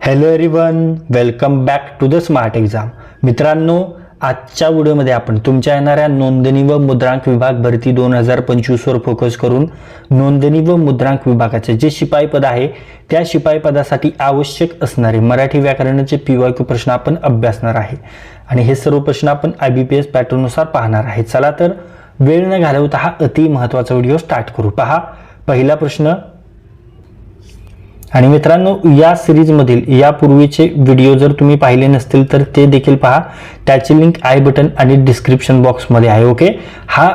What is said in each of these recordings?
Hello everyone welcome back to the smart exam मित्रांनो आजच्या व्हिडिओमध्ये आपण तुमच्या येणाऱ्या नोंदणी व मुद्रांक विभाग भरती दोन हजार पंचवीसवर फोकस करून नोंदणी व मुद्रांक विभागाचे जे शिपाई पद आहे त्या शिपाई पदासाठी आवश्यक असणारे मराठी व्याकरणाचे पी वाय क्यू प्रश्न आपण अभ्यासणार आहे. आणि हे सर्व प्रश्न आपण आय बी पी एस पॅटर्ननुसार पाहणार आहे. चला तर वेळ न घालवता हा अति महत्त्वाचा व्हिडिओ स्टार्ट करू. पहा पहिला प्रश्न आणि मित्रांनो या सिरीजमधील यापूर्वीचे व्हिडिओ जर तुम्ही पाहिले नसतील तर ते देखील पहा. त्याची लिंक आय बटन आणि डिस्क्रिप्शन बॉक्समध्ये आहे ओके हा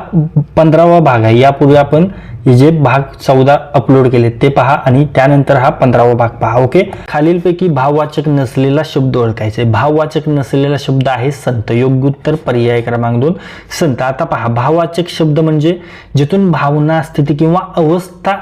पंधरावा भाग आहे. यापूर्वी आपण जे भाग चौदा अपलोड केले ते पहा आणि त्यानंतर हा पंधरावा भाग पहा ओके खालीलपैकी भाववाचक नसलेला शब्द ओळखायचे. भाववाचक नसलेला शब्द आहे संत. योग्योत्तर पर्याय क्रमांक दोन संत. आता पहा भाववाचक शब्द म्हणजे जिथून भावना स्थिती किंवा अवस्था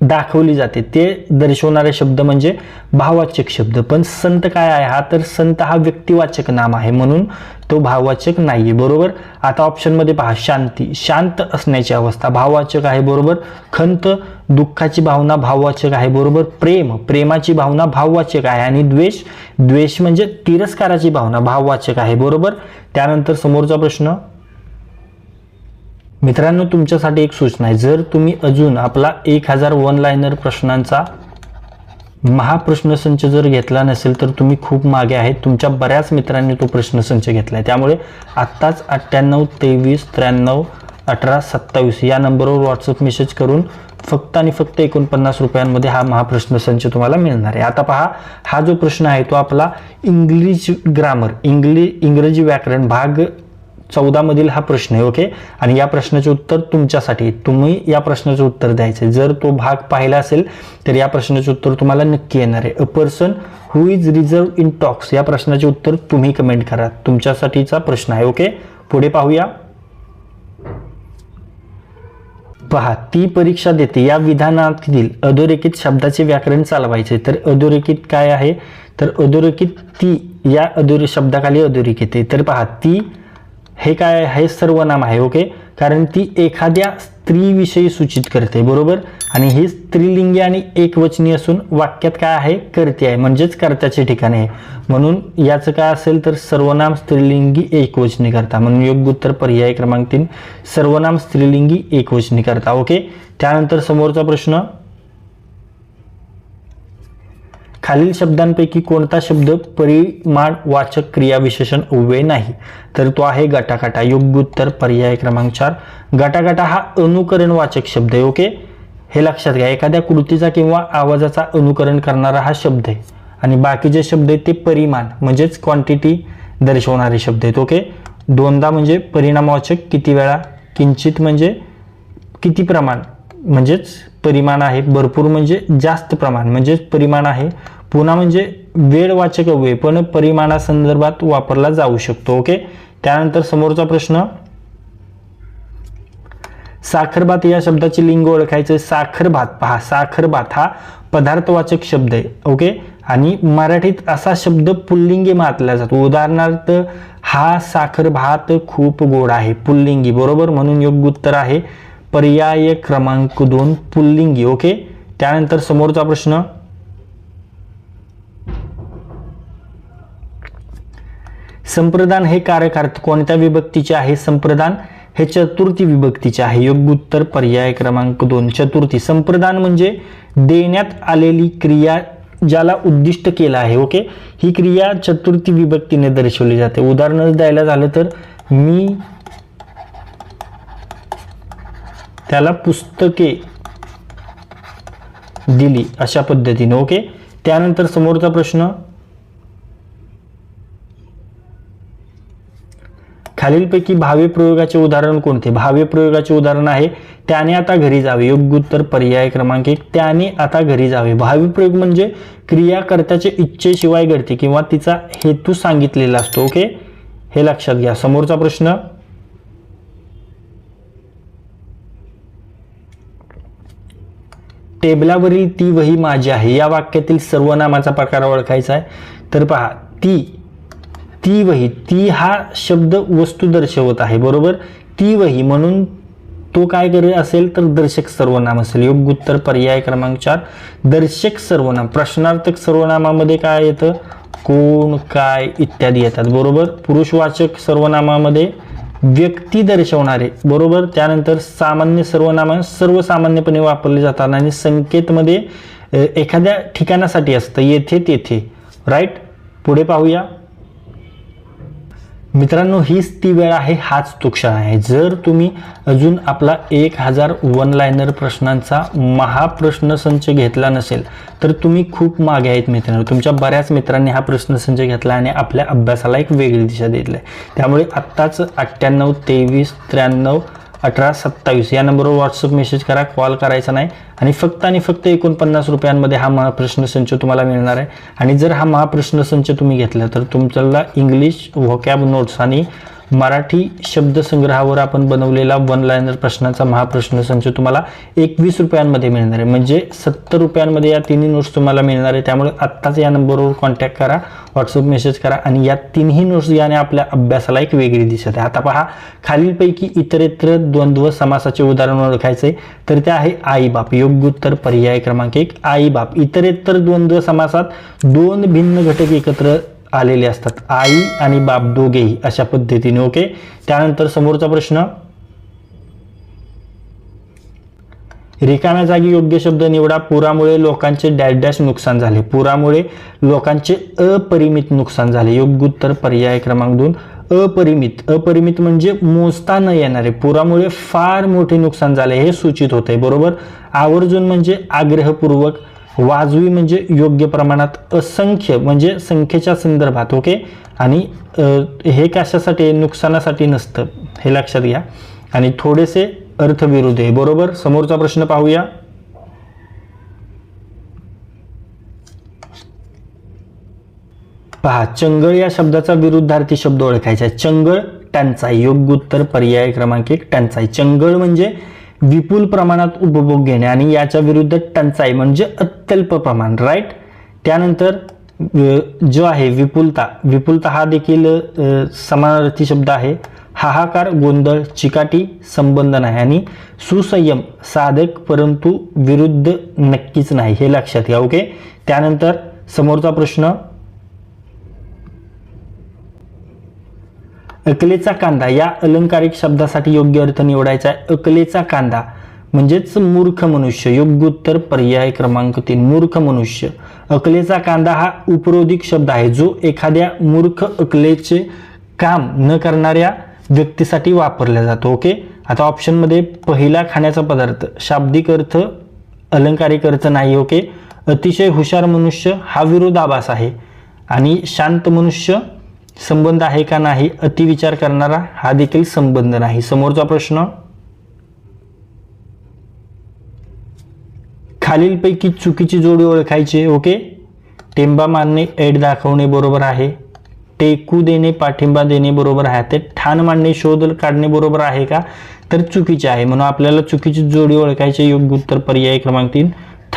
दाखवली जाते. ते दर्शवणारे शब्द म्हणजे भाववाचक शब्द. पण संत काय आहे? हा तर संत हा व्यक्तिवाचक नाम आहे म्हणून तो भाववाचक नाहीये. बरोबर? आता ऑप्शनमध्ये पहा शांती. शांत असण्याची अवस्था. भाववाचक आहे बरोबर? खंत दुःखाची भावना भाववाचक आहे बरोबर? प्रेम. प्रेमाची भावना भाववाचक आहे. आणि द्वेष? द्वेष म्हणजे तिरस्काराची भावना भाववाचक आहे बरोबर? त्यानंतर समोरचा प्रश्न मित्रांनो तुमच्यासाठी एक सूचना आहे. जर तुम्ही अजून आपला एक हजार वन लाईनर प्रश्नांचा महाप्रश्नसंच जर घेतला नसेल तर तुम्ही खूप मागे आहेत. तुमच्या बऱ्याच मित्रांनी तो प्रश्नसंच घेतला आहे त्यामुळे आत्ताच अठ्ठ्याण्णव तेवीस त्र्याण्णव अठरा सत्तावीस या नंबरवर व्हॉट्सअप मेसेज करून फक्त आणि फक्त एकोणपन्नास रुपयांमध्ये हा महाप्रश्नसंच तुम्हाला मिळणार आहे. आता पहा हा जो प्रश्न आहे तो आपला इंग्लिश ग्रामर इंग्लि इंग्रजी व्याकरण भाग चौदा मधील हा प्रश्न आहे ओके आणि या प्रश्नाचे उत्तर तुमच्यासाठी. तुम्ही या प्रश्नाचे उत्तर द्यायचे. जर तो भाग पाहिला असेल तर या प्रश्नाचे उत्तर तुम्हाला नक्की येणार आहे. A person who is reserve in talks या प्रश्नाचे उत्तर तुम्ही कमेंट करा. तुमच्यासाठीचा प्रश्न आहे ओके पुढे पाहूया. पहा ती परीक्षा देते. या विधानातील अधोरेखित शब्दाचे व्याकरण चालवायचे. तर अधोरेखित काय आहे? तर अधोरेखित ती या अधोरे शब्दाखाली अधोरेखित आहे. तर पहा ती हे काय हे सर्वनाम आहे ओके कारण ती एखाद्या स्त्रीविषयी सूचित करते बरोबर? आणि ही स्त्रीलिंगी आणि एकवचनी असून वाक्यात काय आहे? करते आहे म्हणजेच कर्त्याचे ठिकाण आहे. म्हणून याचं काय असेल तर सर्वनाम स्त्रीलिंगी एकवचनी करता. म्हणून योग्य उत्तर पर्याय क्रमांक तीन सर्वनाम स्त्रीलिंगी एकवचनी करता ओके त्यानंतर समोरचा प्रश्न खालील शब्दांपैकी कोणता शब्द परिमाण वाचक क्रियाविशेषण उभे नाही तर तो आहे गटाकाटा. योग्य उत्तर पर्याय क्रमांक चार. गटाकाटा हा अनुकरण वाचक शब्द आहे ओके? हे लक्षात घ्या एखाद्या कृतीचा किंवा आवाजाचा अनुकरण करणारा हा शब्द आहे. आणि बाकीचे शब्द आहेत ते परिमाण म्हणजेच क्वांटिटी दर्शवणारे शब्द आहेत ओके? दोनदा म्हणजे परिणामवाचक किती वेळा? किंचित म्हणजे किती प्रमाण? म्हणजेच परिमाण आहे भरपूर म्हणजे जास्त प्रमाण. म्हणजेच परिमाण आहे. पुन्हा म्हणजे वेळवाचक अव्यय पण परिमाणासंदर्भात वापरला जाऊ शकतो. ओके? त्यानंतर समोरचा प्रश्न. साखरभात या शब्दाची लिंग ओळखायचं साखरभात पहा साखरभात हा पदार्थवाचक शब्द आहे. ओके? आणि मराठीत असा शब्द पुल्लिंगी मातला जातो. उदाहरणार्थ हा साखर भात खूप गोड आहे. पुल्लिंगी. बरोबर? म्हणून योग्य उत्तर आहे. पर्याय क्रमांक दोन पुल्लिंगी ओके त्यानंतर समोरचा प्रश्न. संप्रदान हे कारकार्थ कोणत्या विभक्तीचे आहे? संप्रदान हे चतुर्थी विभक्तीचे आहे. योग्य उत्तर पर्याय क्रमांक दोन चतुर्थी. संप्रदान म्हणजे देण्यात आलेली क्रिया ज्याला उद्दिष्ट केलं आहे ओके ही क्रिया चतुर्थी विभक्तीने दर्शवली जाते. उदाहरण द्यायला झालं तर मी त्याला पुस्तके दिली अशा पद्धतीने ओके? त्यानंतर समोरचा प्रश्न. खालीलपैकी भावे प्रयोगाचे उदाहरण कोणते? भावे प्रयोगाचे उदाहरण आहे त्याने आता घरी जावे. योग्य उत्तर पर्याय क्रमांक एक त्याने आता घरी जावे. भावी प्रयोग म्हणजे क्रियाकर्त्याच्या इच्छेशिवाय घडते किंवा तिचा हेतू सांगितलेला असतो ओके? हे लक्षात घ्या. समोरचा प्रश्न. टेबलावरील ती वही माझी आहे. या वाक्यातील सर्वनामाचा प्रकार ओळखायचा आहे. तर पहा ती ती वही ती हा शब्द वस्तू दर्शवत आहे बरोबर? ती वही म्हणून तो काय करे असेल तर दर्शक सर्वनाम असेल. योग्य उत्तर पर्याय क्रमांक चार. दर्शक सर्वनाम प्रश्नार्थक सर्वनामामध्ये काय येतं? कोण काय इत्यादी येतात बरोबर? पुरुषवाचक सर्वनामामध्ये व्यक्ती दर्शवणारे बरोबर? त्यानंतर सामान्य सर्वनाम सर्वसामान्यपणे वापरले जातात आणि संकेतमध्ये एखाद्या ठिकाणासाठी असतं येथे तेथे राईट पुढे पाहूया. मित्रांनो हीच ती वेळ आहे हाच तो क्षण आहे. जर तुम्ही अजून आपला एक हजार वन लायनर प्रश्नांचा महाप्रश्न संच घेतला नसेल तर तुम्ही खूप मागे आहेत मित्रांनो. तुमच्या बऱ्याच मित्रांनी हा प्रश्नसंच घेतला आणि आपल्या अभ्यासाला एक वेगळी दिशा दिली. आहे त्यामुळे आत्ताच अठ्ठ्याण्णव तेवीस त्र्याण्णव अठरा सत्तावीस. या नंबरवर व्हॉट्सअप मेसेज करा कॉल करायचा नाही. आणि फक्त आणि फक्त एकोणपन्नास रुपयांमध्ये हा महाप्रश्न संच तुम्हाला मिळणार आहे. आणि जर हा महाप्रश्न संच तुम्ही घेतला तर तुमच्याला इंग्लिश व्होकॅब नोट्स आणि मराठी शब्दसंग्रहावर आपण बनवलेला वन लायनर प्रश्नाचा महाप्रश्न संच तुम्हाला एकवीस रुपयांमध्ये मिळणार आहे. म्हणजे सत्तर रुपयांमध्ये या तिन्ही नोट्स तुम्हाला मिळणार आहे. त्यामुळे आत्ताच या नंबरवर कॉन्टॅक्ट करा व्हॉट्सअप मेसेज करा आणि या तिन्ही नोट्स याने आपल्या अभ्यासाला एक वेगळी दिसत आहे. आता पहा खालीलपैकी इतरेत्र द्वंद्व समासाचे उदाहरण ओळखायचे तर ते आहे आई बाप. योग्य उत्तर पर्याय क्रमांक एक आई बाप. इतरेतर द्वंद्व समासात दोन भिन्न घटक एकत्र आलेले असतात. आई आणि बाप दोघेही अशा पद्धतीने ओके? त्यानंतर समोरचा प्रश्न. रिकाम्या जागी योग्य शब्द निवडा. पुरामुळे लोकांचे डॅश डॅश नुकसान झाले. पुरामुळे लोकांचे अपरिमित नुकसान झाले. योग्य उत्तर पर्याय क्रमांक दोन. अपरिमित. अपरिमित म्हणजे मोजता न येणारे. पुरामुळे फार मोठे नुकसान झाले हे सूचित होते बरोबर? आवर्जून म्हणजे आग्रहपूर्वक वाजवी म्हणजे योग्य प्रमाणात असंख्य म्हणजे संख्येच्या संदर्भात ओके आणि हे कशासाठी नुकसानासाठी नसतं हे लक्षात घ्या. आणि थोडेसे अर्थविरुद्ध आहे बरोबर? समोरचा प्रश्न पाहूया. पहा चंगळ या शब्दाचा विरुद्धार्थी शब्द ओळखायचा आहे. चंगळ टंचाई. योग्य उत्तर पर्याय क्रमांक एक टंचाई. चंगळ म्हणजे विपुल प्रमाणात उपभोग घेणे आणि याच्या विरुद्ध टंचाई म्हणजे अत्यल्प प्रमाण राईट त्यानंतर जो आहे विपुलता. विपुलता हा देखील समानार्थी शब्द आहे. हाहाकार गोंधळ चिकाटी संबंध नाही आणि सुसंयम साधक परंतु विरुद्ध नक्कीच नाही हे लक्षात घ्या ओके त्यानंतर समोरचा प्रश्न अकलेचा कांदा या अलंकारिक शब्दासाठी योग्य अर्थ निवडायचा आहे. अकलेचा कांदा म्हणजेच मूर्ख मनुष्य. योग्य उत्तर पर्याय क्रमांक तीन मूर्ख मनुष्य. अकलेचा कांदा हा उपरोधिक शब्द आहे जो एखाद्या मूर्ख अकलेचे काम न करणाऱ्या व्यक्तीसाठी वापरला जातो. ओके? आता ऑप्शनमध्ये पहिला खाण्याचा पदार्थ शाब्दिक अर्थ अलंकारिक अर्थ नाही. ओके? अतिशय हुशार मनुष्य हा विरोधाभास आहे. आणि शांत मनुष्य संबंध आहे का नाही अतिविचार करणारा हा देखील संबंध नाही. समोरचा प्रश्न खालीलपैकी चुकीची जोडी ओळखायची ओके? टेंबा मारणे एड दाखवणे बरोबर आहे. टेकू देणे पाठिंबा देणे बरोबर आहे. ते ठाण मांडणे शोध काढणे बरोबर आहे का? तर चुकीचे आहे. म्हणून आपल्याला चुकीची जोडी ओळखायची योग्य उत्तर पर्याय क्रमांक तीन.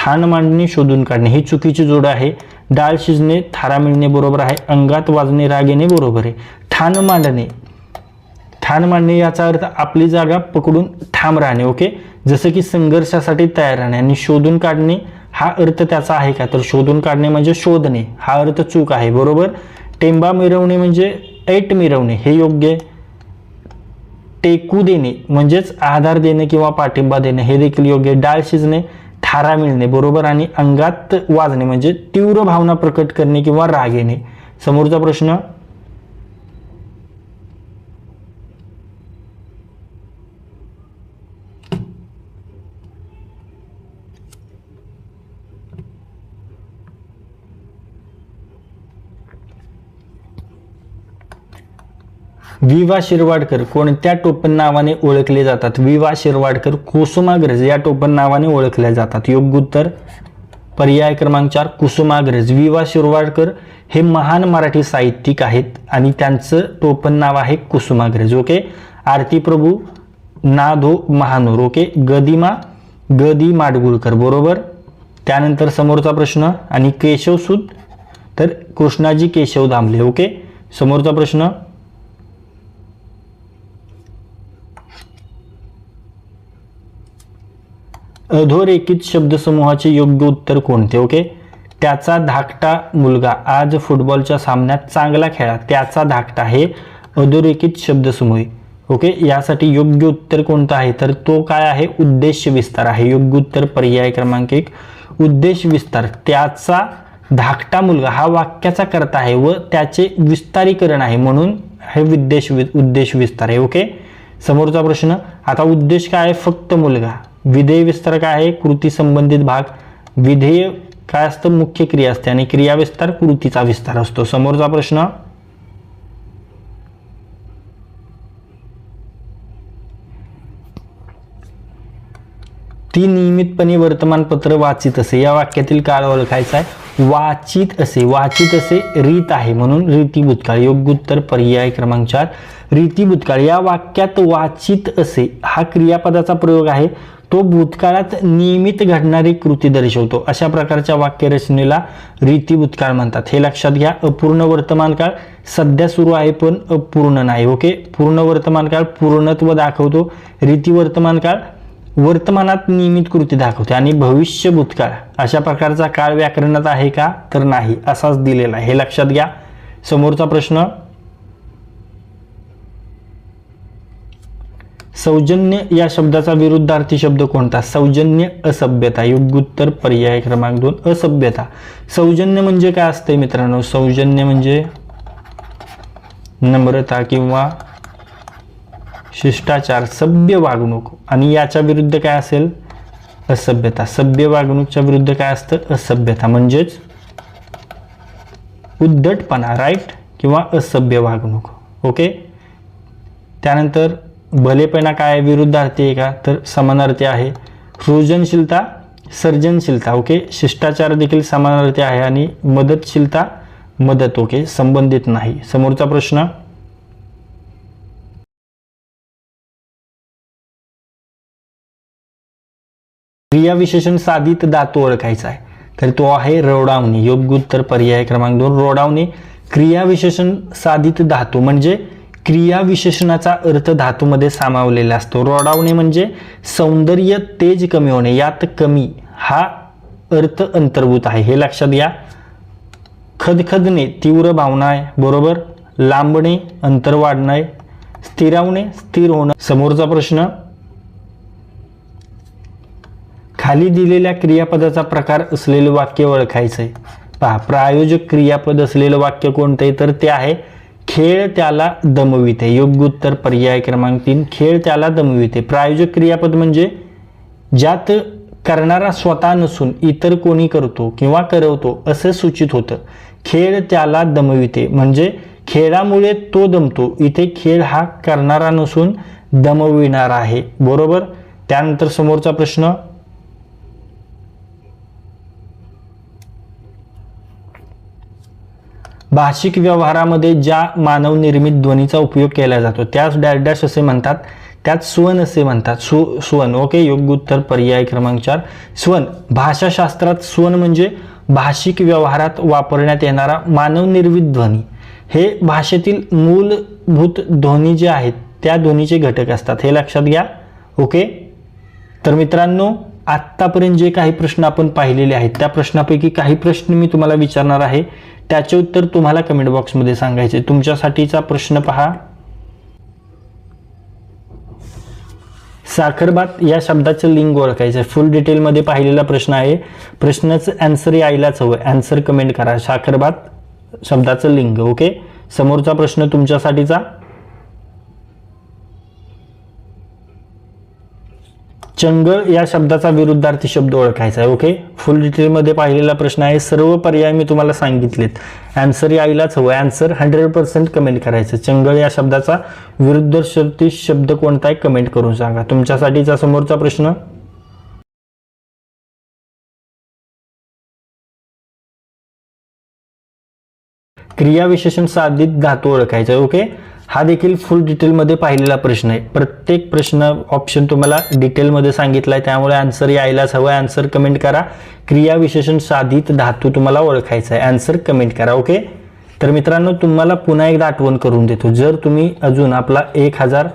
ठाण मांडणे शोधून काढणे. ही चुकीची जोड आहे. डाळ शिजणे थारा मिळणे बरोबर आहे. अंगात वाजणे राग येणे बरोबर आहे. ठाण मांडणे. ठाण मांडणे याचा अर्थ आपली जागा पकडून ठाम राहणे ओके? जसं की संघर्षासाठी तयार राहणे आणि शोधून काढणे हा अर्थ त्याचा आहे का? तर शोधून काढणे म्हणजे शोधणे. हा अर्थ चूक आहे बरोबर? टेंबा मिरवणे म्हणजे ऐट मिरवणे. हे योग्य. आहे. टेकू देणे म्हणजेच आधार देणे किंवा पाठिंबा देणे. हे देखील योग्य. डाळ शिजणे थारा मिळणे बरोबर? आणि अंगात वाजणे म्हणजे तीव्र भावना प्रकट करणे किंवा राग येणे. समोरचा प्रश्न विवा शिरवाडकर कोणत्या टोपण नावाने ओळखले जातात. विवा शिरवाडकर कुसुमाग्रज या टोपण नावाने ओळखल्या जातात. योग्य उत्तर पर्याय क्रमांक चार कुसुमाग्रज विवा शिरवाडकर हे महान मराठी साहित्यिक आहेत आणि त्यांचं टोपण नाव आहे कुसुमाग्रज ओके? आरती प्रभू नाधो महानोर ओके? गदिमा गदी माडगुळकर बरोबर? त्यानंतर समोरचा प्रश्न आणि केशवसूत तर कृष्णाजी केशव दामले ओके? समोरचा प्रश्न अधोरेखित शब्दसमूहाचे योग्य उत्तर कोणते ओके? त्याचा धाकटा मुलगा आज फुटबॉलच्या सामन्यात चांगला खेळा त्याचा धाकटा हे अधोरेखित शब्दसमूह ओके? यासाठी योग्य उत्तर कोणतं आहे? तर तो काय आहे? उद्देश विस्तार आहे. योग्य उत्तर पर्याय क्रमांक एक उद्देश विस्तार. त्याचा धाकटा मुलगा हा वाक्याचा करता आहे व त्याचे विस्तारीकरण आहे म्हणून हे विद्देश उद्देश विस्तार आहे ओके? समोरचा प्रश्न आता उद्देश काय आहे? फक्त मुलगा. विधेय विस्तार काय आहे कृती संबंधित भाग. विधेय काय असतं? मुख्य क्रिया असते आणि क्रिया विस्तार कृतीचा विस्तार असतो. समोरचा प्रश्न. ती नियमितपणे वर्तमानपत्र वाचित असे. या वाक्यातील काळ ओळखायचा आहे. वाचित असे. वाचित असे रीत आहे म्हणून रीती भूतकाळ. योग्य उत्तर पर्याय क्रमांक चार. रीती भूतकाळ. या वाक्यात वाचित असे हा क्रियापदाचा प्रयोग आहे. तो भूतकाळात नियमित घडणारी कृती दर्शवतो. अशा प्रकारच्या वाक्यरचनेला रीती भूतकाळ म्हणतात. हे लक्षात घ्या अपूर्ण वर्तमान काळ सध्या सुरू आहे पण अपूर्ण नाही. ओके? पूर्ण वर्तमान काळ पूर्णत्व दाखवतो. रीती वर्तमान काळ वर्तमानात नियमित कृती दाखवते. आणि भविष्य भूतकाळ अशा प्रकारचा काळ व्याकरणात आहे का? तर नाही. असाच दिलेला आहे. हे लक्षात घ्या. समोरचा प्रश्न सौजन्य या शब्दाचा विरुद्धार्थी शब्द कोणता? सौजन्य असभ्यता. योग्य उत्तर पर्याय क्रमांक दोन असभ्यता. सौजन्य म्हणजे काय असते मित्रांनो? सौजन्य म्हणजे नम्रता किंवा शिष्टाचार सभ्य वागणूक. आणि याच्या विरुद्ध काय असेल? असभ्यता. सभ्य वागणूकच्या विरुद्ध काय असतं? असभ्यता. म्हणजेच उद्धटपणा राईट किंवा असभ्य वागणूक. ओके त्यानंतर भलेपणा काय विरुद्धार्थी आहे का? तर समानार्थी आहे. सृजनशीलता सर्जनशीलता ओके शिष्टाचार देखील समानार्थी आहे आणि मदतशीलता मदत ओके संबंधित नाही. समोरचा प्रश्न? क्रियाविशेषण साधित धातू ओळखायचा आहे. तर तो आहे रोडावणी. योग्य उत्तर पर्याय क्रमांक दोन रोडावणी. क्रियाविशेषण साधित धातू म्हणजे क्रियाविशेषणाचा अर्थ धातूमध्ये सामावलेला असतो. रोडावणे म्हणजे सौंदर्य तेज कमी होणे यात कमी. हा अर्थ अंतर्भूत आहे. हे लक्षात घ्या. खदखदणे तीव्र भावना आहे बरोबर? लांबणे अंतर वाढणे स्थिरावणे स्थिर होणं. समोरचा प्रश्न. खाली दिलेल्या क्रियापदाचा प्रकार असलेले वाक्य ओळखायचं आहे पहा प्रायोजक क्रियापद असलेलं वाक्य कोणतं आहे तर ते आहे खेळ त्याला दमविते. योग्य उत्तर पर्याय क्रमांक तीन खेळ त्याला दमविते. प्रायोजक क्रियापद म्हणजे ज्यात करणारा स्वतः नसून इतर कोणी करतो किंवा करवतो असं सूचित होतं. खेळ त्याला दमविते. म्हणजे खेळामुळे तो दमतो. इथे खेळ हा करणारा नसून दमविणारा आहे. बरोबर? त्यानंतर समोरचा प्रश्न भाषिक व्यवहारामध्ये ज्या मानवनिर्मित ध्वनीचा उपयोग केला जातो त्यास डॅश डॅश असे म्हणतात. त्यात स्वन असे म्हणतात. सु स्वन ओके योग्य उत्तर पर्याय क्रमांक चार. स्वन भाषाशास्त्रात स्वन म्हणजे भाषिक व्यवहारात वापरण्यात येणारा मानवनिर्मित ध्वनी. हे भाषेतील मूलभूत ध्वनी जे आहेत त्या ध्वनीचे घटक असतात. हे लक्षात घ्या. ओके? तर मित्रांनो आत्तापर्यंत जे काही प्रश्न आपण पाहिलेले आहेत त्या प्रश्नापैकी काही प्रश्न मी तुम्हाला विचारणार आहे. त्याचे उत्तर तुम्हाला कमेंट बॉक्समध्ये सांगायचे. तुमच्यासाठीचा प्रश्न पहा. साखरभात या शब्दाचं लिंग ओळखायचं आहे. फुल डिटेलमध्ये पाहिलेला प्रश्न आहे. प्रश्नाचं अँसर यायलाच हवं. अँसर कमेंट करा. साखरभात शब्दाचं लिंग ओके समोरचा प्रश्न तुमच्यासाठीचा. चंगळ या शब्दाचा विरुद्धार्थी शब्द ओळखायचा आहे ओके फुल डिटेलमध्ये पाहिलेला प्रश्न आहे सर्व पर्याय मी तुम्हाला सांगितलेत. अँसर यायलाच हवं. अँसर हंड्रेड पर्सेंट कमेंट करायचं. चंगळ या शब्दाचा विरुद्धार्थी शब्द कोणता आहे कमेंट करून सांगा. तुमच्यासाठीचा समोरचा प्रश्न. क्रियाविशेषण साधित धातू ओळखायचा आहे ओके हा देखील फुल डिटेलमध्ये पाहिलेला प्रश्न आहे. प्रत्येक प्रश्न ऑप्शन तुम्हाला डिटेलमध्ये सांगितला आहे त्यामुळे आन्सर यायलाच हवं. आन्सर कमेंट करा. क्रियाविशेषण साधित धातू तुम्हाला ओळखायचा आहे आन्सर कमेंट करा ओके तर मित्रांनो तुम्हाला पुन्हा एकदा आठवण करून देतो. जर तुम्ही अजून आपला एक हजार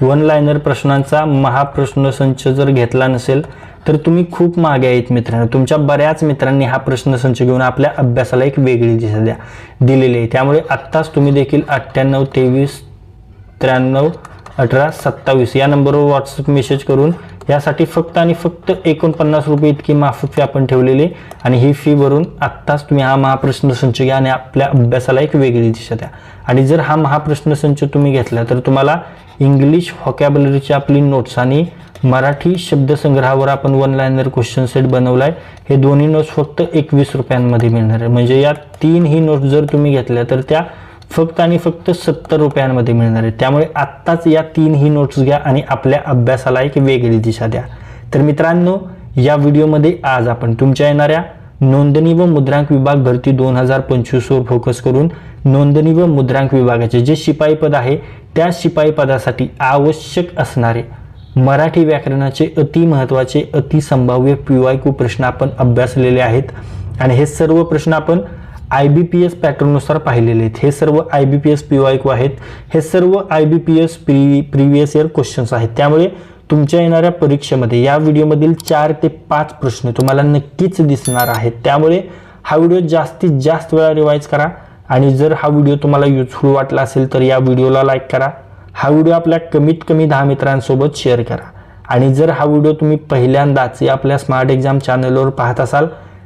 वन लायनर प्रश्नांचा महाप्रश्न संच जर घेतला नसेल तर तुम्ही खूप मागे आहेत मित्रांनो. तुमच्या बऱ्याच मित्रांनी हा प्रश्न संच घेऊन आपल्या अभ्यासाला एक वेगळी दिशा द्या दिलेली आहे. त्यामुळे आत्ताच तुम्ही देखील अठ्ठ्याण्णव तेवीस त्र्याण्णव अठरा सत्तावीस या नंबरवर व्हॉट्सअप मेसेज करून यासाठी फक्त आणि फक्त एकोणपन्नास रुपये इतकी माफक फी आपण ठेवलेली आणि ही फी भरून आत्ताच तुम्ही हा महाप्रश्न संच घ्या आणि आपल्या अभ्यासाला एक वेगळी दिशा द्या. आणि जर हा महाप्रश्न संच तुम्ही घेतला तर तुम्हाला इंग्लिश व्हॉकॅबलरीची आपली नोट्स आणि मराठी शब्दसंग्रहावर आपण वन लायनर क्वेश्चन सेट बनवलाय. हे दोन्ही नोट्स फक्त एकवीस रुपयांमध्ये मिळणार आहे. म्हणजे या तीन ही नोट्स जर तुम्ही घेतल्या तर त्या फक्त आणि फक्त सत्तर रुपयांमध्ये मिळणार आहे. त्यामुळे आत्ताच या तीनही नोट्स घ्या आणि आपल्या अभ्यासाला एक वेगळी दिशा द्या. तर मित्रांनो या व्हिडिओमध्ये आज आपण तुमच्या येणाऱ्या नोंदणी व मुद्रांक विभाग भरती दोन हजार पंचवीसवर फोकस करून नोंदणी व मुद्रांक विभागाचे जे शिपाई पद आहे त्या शिपाई पदासाठी आवश्यक असणारे मराठी व्याकरणाचे अति महत्त्वाचे अतिसंभाव्य पी वाय क्यू प्रश्न आपण अभ्यासलेले आहेत. आणि हे सर्व प्रश्न आपण आय बी पी एस पॅटर्ननुसार पाहिलेले आहेत. हे सर्व I B P S P Y Q आहेत. हे सर्व I B P S pre previous year questions आहेत. त्यामुळे तुमच्या येणाऱ्या परीक्षेमध्ये या व्हिडिओमधील चार ते पाच प्रश्न तुम्हाला नक्कीच दिसणार आहेत. त्यामुळे हा व्हिडिओ जास्तीत जास्त वेळा रिवाईज करा आणि जर हा व्हिडिओ तुम्हाला युजफुल वाटला असेल तर या व्हिडिओला लाईक करा. हा व्हिडिओ आपल्या कमीत कमी दहा मित्रांसोबत शेअर करा. आणि जर हा व्हिडिओ तुम्ही पहिल्यांदाच या आपल्या स्मार्ट एक्झाम चॅनलवर पाहत असाल